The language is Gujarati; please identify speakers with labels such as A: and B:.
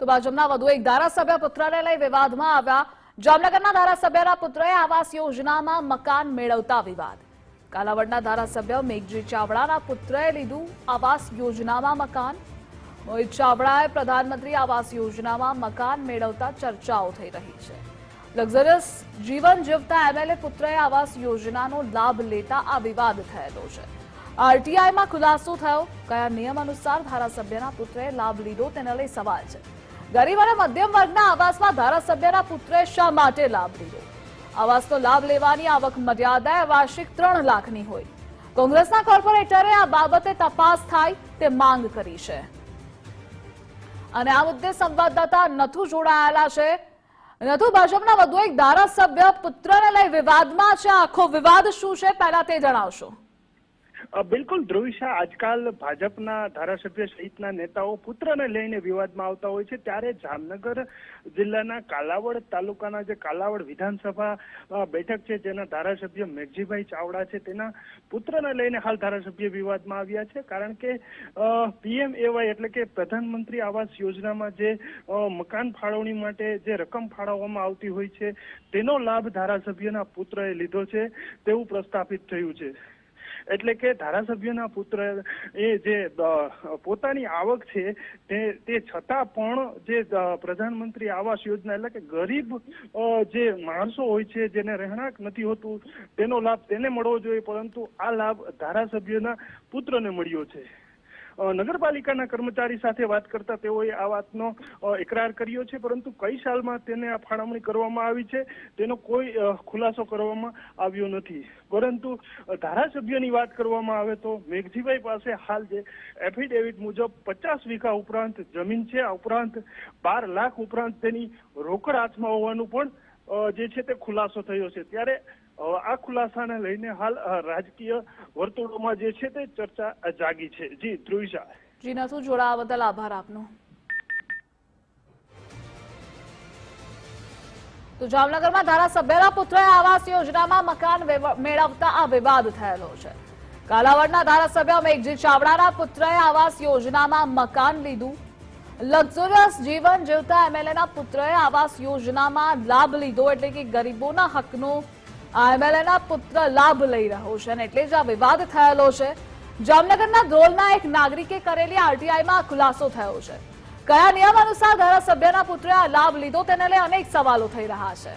A: તો ભાજપના વધુ એક ધારાસભ્ય પુત્રને લઈ વિવાદમાં આવ્યા. જામનગરના ધારાસભ્યના પુત્રએ આવાસ યોજનામાં મકાન મેળવતા વિવાદ. કાલાવડના ધારાસભ્ય મેઘજી ચાવડાના પુત્રએ લીધું આવાસ યોજનામાં મકાન. મોહિત ચાવડાએ પ્રધાનમંત્રી આવાસ યોજનામાં મકાન મેળવતા ચર્ચાઓ થઈ રહી છે. લક્ઝરિયસ જીવન જીવતા એમએલએ પુત્રએ આવાસ યોજનાનો લાભ લેતા આ વિવાદ થયેલો છે. આરટીઆઈમાં ખુલાસો થયો. કયા નિયમ અનુસાર ધારાસભ્યના પુત્રએ લાભ લીધો તેના લઈ સવાલ છે. ગરીબ અને મધ્યમ વર્ગના આવાસમાં ધારાસભ્યના પુત્રે શા માટે લાભ લીધો? આવાસનો લાભ લેવાની આવક મર્યાદા વાર્ષિક ત્રણ લાખની હોય. કોંગ્રેસના કોર્પોરેટરે આ બાબતે તપાસ થાય તે માંગ કરી છે. અને આ મુદ્દે સંવાદદાતા નથુ જોડાયેલા છે. નથુ, ભાજપના વધુ એક ધારાસભ્ય પુત્રને લઈ વિવાદમાં છે. આખો વિવાદ શું છે? પહેલા તે જણાવશો.
B: બિલકુલ શાહ, આજકાલ ભાજપના ધારાસભ્ય સહિતના નેતાઓ પુત્રને લઈને વિવાદમાં આવતા હોય છે. ત્યારે જામનગર જિલ્લાના કાલાવડ તાલુકાના જે કાલાવડ વિધાનસભા બેઠક છે, જેના ધારાસભ્ય મેઘજીભાઈ ચાવડા છે, તેના પુત્રને લઈને હાલ ધારાસભ્ય વિવાદમાં આવ્યા છે. કારણ કે પીએમ એવાય એટલે કે પ્રધાનમંત્રી આવાસ યોજનામાં જે મકાન ફાળવણી માટે જે રકમ ફાળવવામાં આવતી હોય છે, તેનો લાભ ધારાસભ્યના પુત્રએ લીધો છે, તેવું પ્રસ્થાપિત થયું છે. એટલે કે ધારાસભ્યના પુત્ર એ જે પોતાની આવક છે, તે તે છતાં પણ જે પ્રધાનમંત્રી આવાસ યોજના એટલે કે ગરીબ જે માણસો હોય છે, જેને રહેણાંક નથી હોતું, તેનો લાભ તેને મળવો જોઈએ, પરંતુ આ લાભ ધારાસભ્યના પુત્રને મળ્યો છે. નગરપાલિકાના કર્મચારી સાથે વાત કરતા તેઓએ આ વાતનો એકરાર કર્યો છે. પરંતુ કઈ સાલમાં તેને આ ફાળવણી કરવામાં આવી છે, તેનો કોઈ ખુલાસો કરવામાં આવ્યો નથી. પરંતુ ધારાસભ્યની વાત કરવામાં આવે તો મેઘજીભાઈ પાસે હાલ જે એફિડેવિટ મુજબ પચાસ વીઘા ઉપરાંત જમીન છે. આ ઉપરાંત બાર લાખ ઉપરાંત તેની રોકડ હાથમાં હોવાનું પણ જે છે તે ખુલાસો થયો છે. ત્યારે આ ખુલાસાને લઈને હાલ રાજકીય વર્તુળોમાં જે છે તે ચર્ચા જાગી છે. જી ધ્રુવિશા
A: જી નથુ જોડાવા બદલ આભાર આપનો. તો જામનગરમાં ધારાસભ્યના પુત્રએ આવાસ યોજનામાં મકાન મેળવતા આ વિવાદ થયેલો છે. કાલાવડના ધારાસભ્ય મેઘજી ચાવડાના પુત્રએ આવાસ યોજનામાં મકાન લીધું. લક્ઝુરિયસ જીવન જીવતા એમએલએના પુત્રએ આવાસ યોજનામાં લાભ લીધો એટલે કે ગરીબોના હકનો આ એમએલએના પુત્ર લાભ લઈ રહ્યો છે અને એટલે જ આ વિવાદ થયેલો છે. જામનગરના ધ્રોલના એક નાગરિકે કરેલી આરટીઆઈમાં ખુલાસો થયો છે. કયા નિયમ અનુસાર ધારાસભ્યના પુત્રે આ લાભ લીધો તેને લઈ અનેક સવાલો થઈ રહ્યા છે.